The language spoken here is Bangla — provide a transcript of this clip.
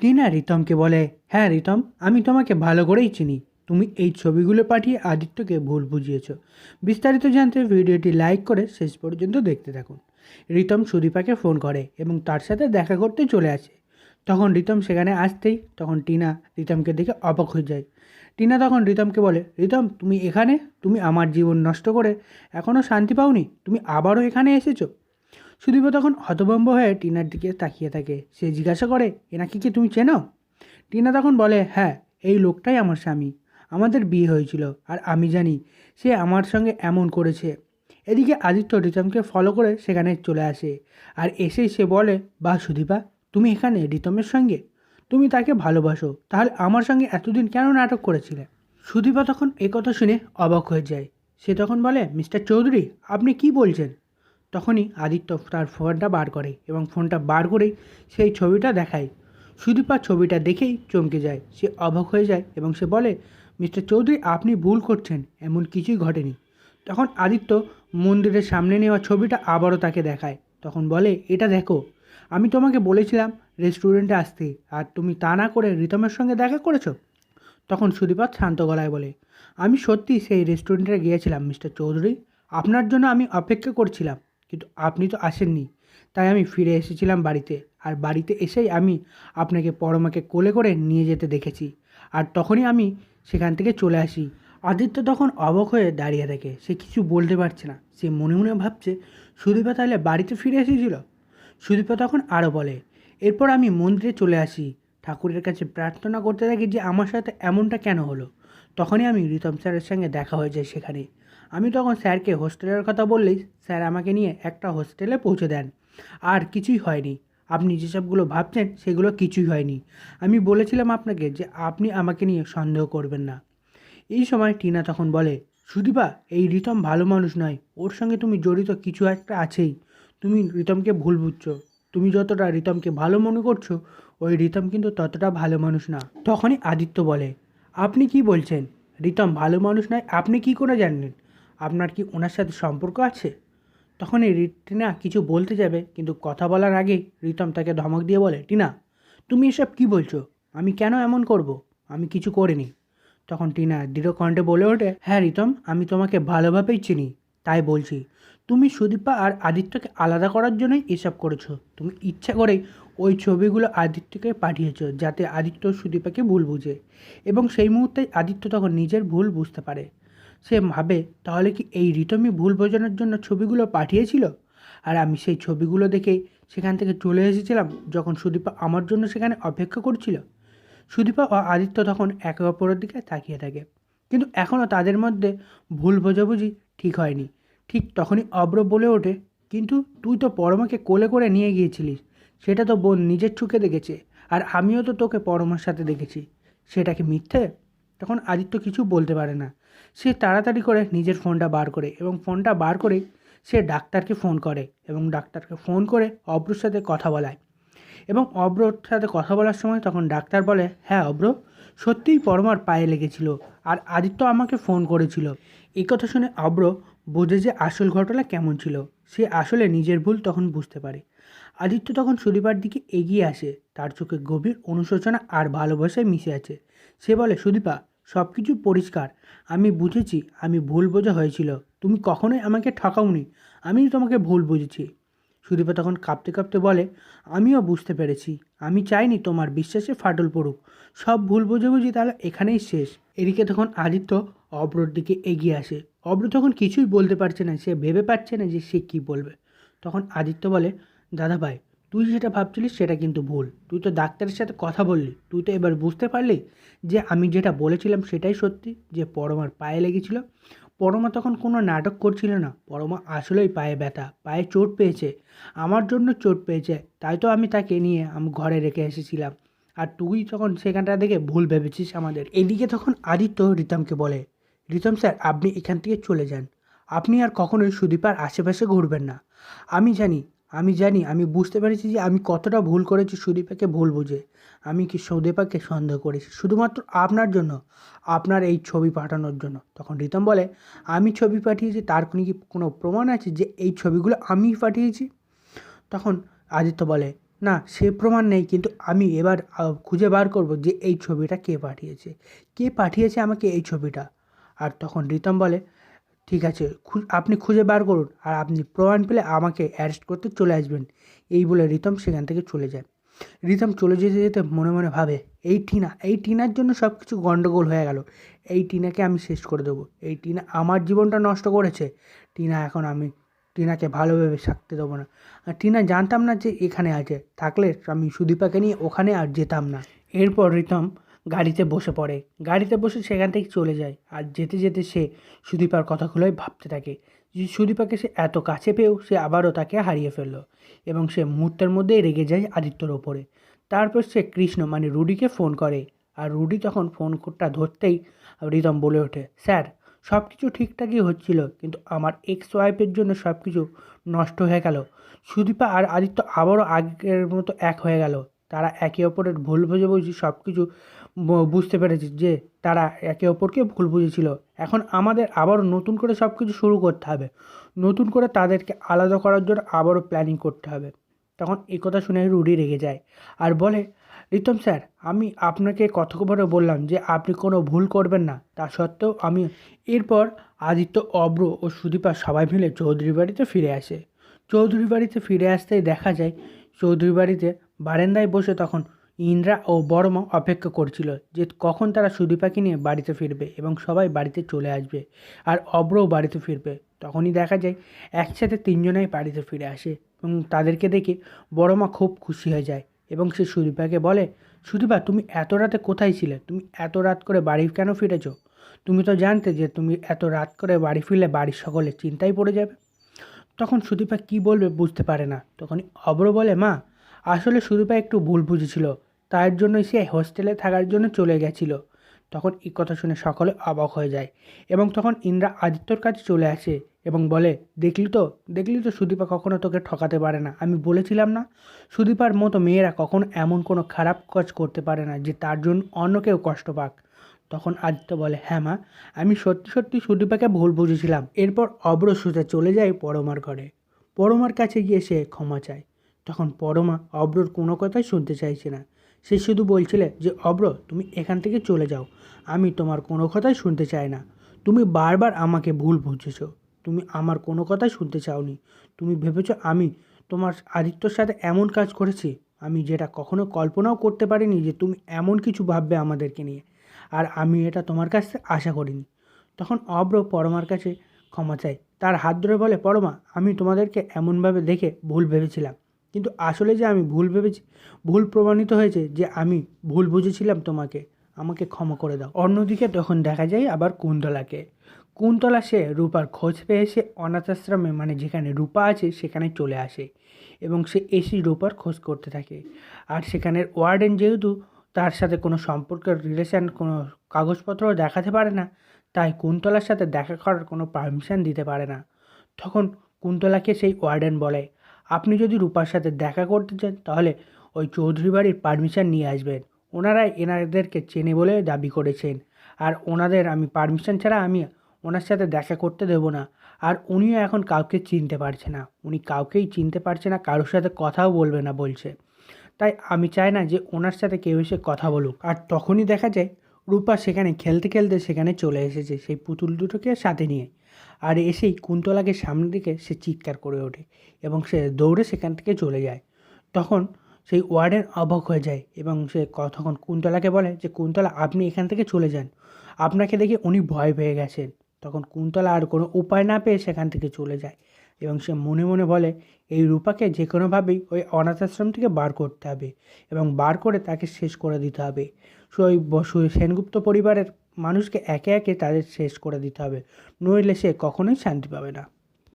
টিনা রিতমকে বলে হ্যাঁ রিতম, আমি তোমাকে ভালো করেই চিনি। তুমি এই ছবিগুলো পাঠিয়ে আদিত্যকে ভুল বুঝিয়েছ। বিস্তারিত জানতে ভিডিওটি লাইক করে শেষ পর্যন্ত দেখতে থাকুন। রিতম সুদীপাকে ফোন করে এবং তার সাথে দেখা করতে চলে আসে। তখন রিতম সেখানে আসতেই, তখন টিনা রিতমকে দেখে অবাক হয়ে যায়। টিনা তখন রিতমকে বলে, রিতম, তুমি এখানে? তুমি আমার জীবন নষ্ট করে এখনও শান্তি পাওনি? তুমি আবারও এখানে এসেছ? সুদীপ তখন হতভম্ব হয়ে টিনার দিকে তাকিয়ে থাকে। সে জিজ্ঞাসা করে এনাকে কি তুমি চেনো? টিনা তখন বলে হ্যাঁ এই লোকটাই আমার স্বামী। আমাদের বিয়ে হয়েছিল আর আমি জানি সে আমার সঙ্গে এমন করেছে। এদিকে আদিত্য রিতমকে ফলো করে সেখানে চলে আসে। আর এসেই সে বলে বা সুদীপা, তুমি এখানে রিতমের সঙ্গে? তুমি তাকে ভালোবাসো। তাহলে আমার সঙ্গে এতদিন কেন নাটক করেছিলে? সুদীপা তখন এ কথা শুনে অবাক হয়ে যায়। সে তখন বলে, মিস্টার চৌধুরী, আপনি কি বলছেন? তখনই আদিত্য তার ফোনটা বার করে এবং ফোনটা বার করেই সেই ছবিটা দেখায়। সুদীপা ছবিটা দেখেই চমকে যায়। সে অবাক হয়ে যায় এবং সে বলে, মিস্টার চৌধুরী, আপনি ভুল করছেন। এমন কিছুই ঘটেনি। তখন আদিত্য মন্দিরের সামনে নেওয়া ছবিটা আবারও তাকে দেখায়। তখন বলে, এটা দেখো, আমি তোমাকে বলেছিলাম রেস্টুরেন্টে আসতে, আর তুমি তা না করে রিতমের সঙ্গে দেখা করেছ? তখন সুদীপা শান্ত গলায় বলে, আমি সত্যি সেই রেস্টুরেন্টে গিয়েছিলাম, মিস্টার চৌধুরী। আপনার জন্য আমি অপেক্ষা করছিলাম। কিন্তু আপনি তো আসেননি। তাই আমি ফিরে এসেছিলাম বাড়িতে। আর বাড়িতে এসেই আমি আপনাকে পরমাকে কোলে করে নিয়ে যেতে দেখেছি। আর তখনই আমি সেখান থেকে চলে আসি। আদিত্য তখন অবাক হয়ে দাঁড়িয়ে থাকে। সে কিছু বলতে পারছে না। সে মনে মনে ভাবছে, সুদীপা তাহলে বাড়িতে ফিরে এসেছিল? সুদীপা তখন আরও বলে, এরপর আমি মন্দিরে চলে আসি। ঠাকুরের কাছে প্রার্থনা করতে থাকি যে আমার সাথে এমনটা কেন হলো? তখনই আমি রিতম স্যারের সঙ্গে দেখা হয়ে যায় সেখানে। আমি তখন স্যারকে হোস্টেলের কথা বললেই স্যার আমাকে নিয়ে একটা হোস্টেলে পৌঁছে দেন। আর কিছুই হয়নি। আপনি যেসবগুলো ভাবছেন সেগুলো কিছুই হয়নি। আমি বলেছিলাম আপনাকে যে আপনি আমাকে নিয়ে সন্দেহ করবেন না। এই সময় টিনা তখন বলে, সুদীপা, এই রিতম ভালো মানুষ নয়। ওর সঙ্গে তুমি জড়িত কিছু একটা আছেই। তুমি রিতমকে ভুল বুঝছ। তুমি যতটা রিতমকে ভালো মনে করছ, ওই রিতম কিন্তু ততটা ভালো মানুষ না। তখনই আদিত্য বলে, আপনি কি বলছেন? রিতম ভালো মানুষ নয়, আপনি কি করে জানলেন? আপনার কি ওনার সাথে সম্পর্ক আছে? তখনই টিনা কিছু বলতে যাবে, কিন্তু কথা বলার আগেই রিতম তাকে ধমক দিয়ে বলে, টিনা, তুমি এসব কি বলছো? আমি কেন এমন করব? আমি কিছু করিনি। তখন টিনা দৃঢ় কণ্ঠে বলে ওঠে হ্যাঁ রিতম, আমি তোমাকে ভালোভাবেই চিনি, তাই বলছি। তুমি সুদীপা আর আদিত্যকে আলাদা করার জন্যই এসব করেছ। তুমি ইচ্ছা করেই ওই ছবিগুলো আদিত্যকে পাঠিয়েছো যাতে আদিত্য সুদীপাকে ভুল বুঝে এবং সেই মুহূর্তে আদিত্য তখন নিজের ভুল বুঝতে পারে। সে ভাবে, তাহলে কি এই রিতমই ভুল বোঝানোর জন্য ছবিগুলো পাঠিয়েছিল? আর আমি সেই ছবিগুলো দেখেই সেখান থেকে চলে এসেছিলাম যখন সুদীপা আমার জন্য সেখানে অপেক্ষা করছিল। সুদীপা ও আদিত্য তখন একে অপরের দিকে তাকিয়ে থাকে। কিন্তু এখনও তাদের মধ্যে ভুল বোঝাবুঝি ঠিক হয়নি। ঠিক তখনই অব্র বলে ওঠে, কিন্তু তুই তো পরমাকে কোলে করে নিয়ে গিয়েছিলিস। সেটা তো বোন নিজের চোখে দেখেছে, আর আমিও তো তোকে পরমার সাথে দেখেছি। সেটা কি মিথ্যে? তখন আদিত্য কিছু বলতে পারে না। সে তাড়াতাড়ি করে নিজের ফোনটা বার করে এবং ফোনটা বার করে সে ডাক্তারকে ফোন করে এবং ডাক্তারকে ফোন করে অব্রর সাথে কথা বলায়। এবং অব্রর সাথে কথা বলার সময় তখন ডাক্তার বলে হ্যাঁ অব্র, সত্যিই পরমার পায়ে লেগেছিল, আর আদিত্য আমাকে ফোন করেছিল। এই কথা শুনে অব্র বোঝে যে আসল ঘটনা কেমন ছিল। সে আসলে নিজের ভুল তখন বুঝতে পারে। আদিত্য তখন সুদীপার দিকে এগিয়ে আসে। তার চোখে গভীর অনুশোচনা আর ভালোবাসায় মিশে আছে। সে বলে, সুদীপা সব কিছু পরিষ্কার। আমি বুঝেছি, আমি ভুল বোঝা হয়েছিল। তুমি কখনোই আমাকে ঠকাওনি। আমি তোমাকে ভুল বুঝেছি। সুদীপা তখন কাঁপতে কাঁপতে বলে, আমিও বুঝতে পেরেছি। আমি চাইনি তোমার বিশ্বাসে ফাটল পড়ুক। সব ভুল বোঝাবুঝি তাহলে এখানেই শেষ। এদিকে তখন আদিত্য অব্রর দিকে এগিয়ে আসে। অব্র তখন কিছুই বলতে পারছে না। সে ভেবে পাচ্ছে না যে সে কী বলবে। তখন আদিত্য বলে দাদা ভাই, তুই যেটা ভাবছিলিস সেটা কিন্তু ভুল। তুই তো ডাক্তারের সাথে কথা বললি। তুই তো এবার বুঝতে পারলি যে আমি যেটা বলেছিলাম সেটাই সত্যি, যে পরমার পায়ে লেগেছিল। পরমা তখন কোনো নাটক করছিল না। পরমা আসলেই পায়ে ব্যথা, পায়ে চোট পেয়েছে। আমার জন্য চোট পেয়েছে, তাই তো আমি তাকে নিয়ে আমি ঘরে রেখে এসেছিলাম। আর তুই তখন সেখানটা দেখে ভুল ভেবেছিস আমাদের। এদিকে তখন আদিত্য রিতমকে বলে, রিতম স্যার, আপনি এখান থেকে চলে যান। আপনি আর কখনোই সুদীপার আশেপাশে ঘুরবেন না। আমি জানি আমি জানি, আমি বুঝতে পেরেছি যে আমি কতটা ভুল করেছি সুদীপাকে ভুল বুঝে। আমি কি সুদীপাকে সন্দেহ করেছি? শুধুমাত্র আপনার জন্য, আপনার এই ছবি পাঠানোর জন্য। তখন রিতম বলে, আমি ছবি পাঠিয়েছি, তার কোনো কি কোনো প্রমাণ আছে যে এই ছবিগুলো আমিই পাঠিয়েছি? তখন আদিত্য বলে, না, সে প্রমাণ নেই, কিন্তু আমি এবার খুঁজে বার করব যে এই ছবিটা কে পাঠিয়েছে? কে পাঠিয়েছে আমাকে এই ছবিটা? আর তখন রিতম বলে ঠিক আছে আপনি খুঁজে বার করুন আর আপনি প্রমাণ পেলে আমাকে অ্যারেস্ট করতে চলে আসবেন। এই বলে রিতম সেখান থেকে চলে যায়। রিতম চলে যেতে যেতে মনে মনে ভাবে, এই টিনা, এই টিনার জন্য সব কিছু গণ্ডগোল হয়ে গেল। এই টিনাকে আমি শেষ করে দেবো। এই টিনা আমার জীবনটা নষ্ট করেছে। টিনা এখন আমি, টিনাকে ভালোভাবে থাকতে দেবো না। আর টিনা জানতাম না যে এখানে আছে। থাকলে আমি সুদীপাকে নিয়ে ওখানে আর যেতাম না। এরপর রিতম গাড়িতে বসে পড়ে। গাড়িতে বসে সেখান থেকে চলে যায় আর যেতে যেতে সে সুদীপার কথাগুলোই ভাবতে থাকে যে সুদীপাকে সে এত কাছে পেয়েও সে আবারও তাকে হারিয়ে ফেলল এবং সে মুহূর্তের মধ্যেই রেগে যায় আদিত্যর ওপরে। তারপর সে কৃষ্ণ মানে রুডিকে ফোন করে আর রুডি তখন ফোন কোডটা ধরতেই রিতম বলে ওঠে, স্যার সব কিছু ঠিকঠাকই হচ্ছিল, কিন্তু আমার এক্স ওয়াইফের জন্য সব কিছু নষ্ট হয়ে গেল। সুদীপা আর আদিত্য আবারও আগের মতো এক হয়ে গেল। তারা একে অপরের ভুল বুঝে বুঝি সব কিছু বুঝতে পেরেছি যে তারা একে অপরকে ভুল বুঝেছিল। এখন আমাদের আবারও নতুন করে সব কিছু শুরু করতে হবে। নতুন করে তাদেরকে আলাদা করার জন্য আবারও প্ল্যানিং করতে হবে। তখন এই কথা শুনে রুডি রেগে যায়। আর বলে, রিতম স্যার, আমি আপনাকে কতবারও বললাম যে আপনি কোনো ভুল করবেন না। তা সত্ত্বেও আমি এরপর আদিত্য, অব্র ও সুদীপা সবাই মিলে চৌধুরী বাড়িতে ফিরে আসে। চৌধুরী বাড়িতে ফিরে আসতেই দেখা যায় চৌধুরী বাড়িতে বারান্দায় বসে তখন ইন্দ্রা ও বড়মা অপেক্ষা করছিল যে কখন তারা সুদীপাকে নিয়ে বাড়িতে ফিরবে এবং সবাই বাড়িতে চলে আসবে আর অব্রও বাড়িতে ফিরবে। তখনই দেখা যায় একসাথে তিনজনাই বাড়িতে ফিরে আসে এবং তাদেরকে দেখে বড়মা খুব খুশি হয়ে যায় এবং সে সুদীপাকে বলে, সুদীপা, তুমি এত রাতে কোথায় ছিলে? তুমি এত রাত করে বাড়ি কেন ফিরেছো? তুমি তো জানতে যে তুমি এত রাত করে বাড়ি ফিরলে বাড়ির সকলে চিন্তায় পড়ে যাবে। তখন সুদীপা কি বলবে বুঝতে পারে না। তখন অব্র বলে, মা, আসলে সুদীপা একটু ভুল বুঝেছিল। তার জন্যই সে হোস্টেলে থাকার জন্য চলে গেছিল। তখন এই কথা শুনে সকলে অবাক হয়ে যায় এবং তখন ইন্দ্রা আদিত্যর কাছে চলে আসে এবং বলে, দেখলি তো দেখলি তো সুদীপা কখনো তোকে ঠকাতে পারে না। আমি বলেছিলাম না, সুদীপার মতো মেয়েরা কখনো এমন কোনো খারাপ কাজ করতে পারে না যে তার জন্য অন্য কেউ কষ্ট পাক। তখন আদিত্য বলে হ্যাঁ মা, আমি সত্যি সত্যি সুদীপাকে ভুল বুঝেছিলাম। এরপর অব্র চলে যায় পরমার ঘরে। পরমার কাছে গিয়ে সে ক্ষমা চায়। তখন পরমা অব্রর কোনো কথাই শুনতে চাইছে না। সে শুধু বলছিলে যে, অব্র, তুমি এখান থেকে চলে যাও। আমি তোমার কোনো কথাই শুনতে চাই না। তুমি বারবার আমাকে ভুল বুঝেছ। তুমি আমার কোনো কথাই শুনতে চাওনি। তুমি ভেবেছো আমি তোমার আদিত্যর সাথে এমন কাজ করেছি। আমি যেটা কখনো কল্পনাও করতে পারিনি যে, তুমি এমন কিছু ভাববে আমাদেরকে নিয়ে। আর আমি এটা তোমার কাছ থেকে আশা করিনি। তখন অব্র পরমার কাছে ক্ষমা চায়। তার হাত ধরে বলে, পরমা, আমি তোমাদেরকে এমনভাবে দেখে ভুল ভেবেছিলাম। কিন্তু আসলে যে আমি ভুল ভেবেছি, ভুল প্রমাণিত হয়েছে যে আমি ভুল বুঝেছিলাম তোমাকে, আমাকে ক্ষমা করে দাও। অন্যদিকে তখন দেখা যায় আবার কুন্তলাকে। কুন্তলা সে রূপার খোঁজ পেয়ে সে অনাথ আশ্রমে মানে যেখানে রূপা আছে, সেখানে চলে আসে এবং সে এসি রূপার খোঁজ করতে থাকে। আর সেখানের ওয়ার্ডেন যেহেতু তার সাথে কোনো সম্পর্কের রিলেশন কোনো কাগজপত্র দেখাতে পারে না, তাই কুন্তলার সাথে দেখা করার কোনো পারমিশন দিতে পারে না। তখন কুন্তলাকে সেই ওয়ার্ডেন বলে আপনি যদি রূপার সাথে দেখা করতে চান, তাহলে ওই চৌধুরী বাড়ির পারমিশন নিয়ে আসবেন। ওনারাই এনাদেরকে চেনে বলে দাবি করেছেন। আর ওনাদের আমি পারমিশন ছাড়া আমি ওনার সাথে দেখা করতে দেবো না। আর উনিও এখন কাউকে চিনতে পারছে না। উনি কাউকেই চিনতে পারছে না, কারোর সাথে কথাও বলবে না বলছে। তাই আমি চাই না যে ওনার সাথে কেউ এসে কথা বলুক। আর তখনই দেখা যায় রূপা সেখানে খেলতে খেলতে সেখানে চলে এসেছে সেই পুতুল দুটোকে সাথে নিয়ে। আর এসেই কুন্তলাকে সামনের দিকে সে চিৎকার করে ওঠে এবং সে দৌড়ে সেখান থেকে চলে যায়। তখন সেই ওয়ার্ডেন অবাক হয়ে যায় এবং সে তখন কুন্তলাকে বলে যে, কুন্তলা, আপনি এখান থেকে চলে যান। আপনাকে দেখে উনি ভয় পেয়ে গেছেন। তখন কুন্তলা আর কোনো উপায় না পেয়ে সেখান থেকে চলে যায় এবং সে মনে মনে বলে, এই রূপাকে যে কোনোভাবেই ওই অনাথ আশ্রম থেকে বার করতে হবে এবং বার করে তাকে শেষ করে দিতে হবে। সেনগুপ্ত পরিবারের মানুষকে একে একে তাদের শেষ করে দিতে হবে। নইলে সে কখনোই শান্তি পাবে না।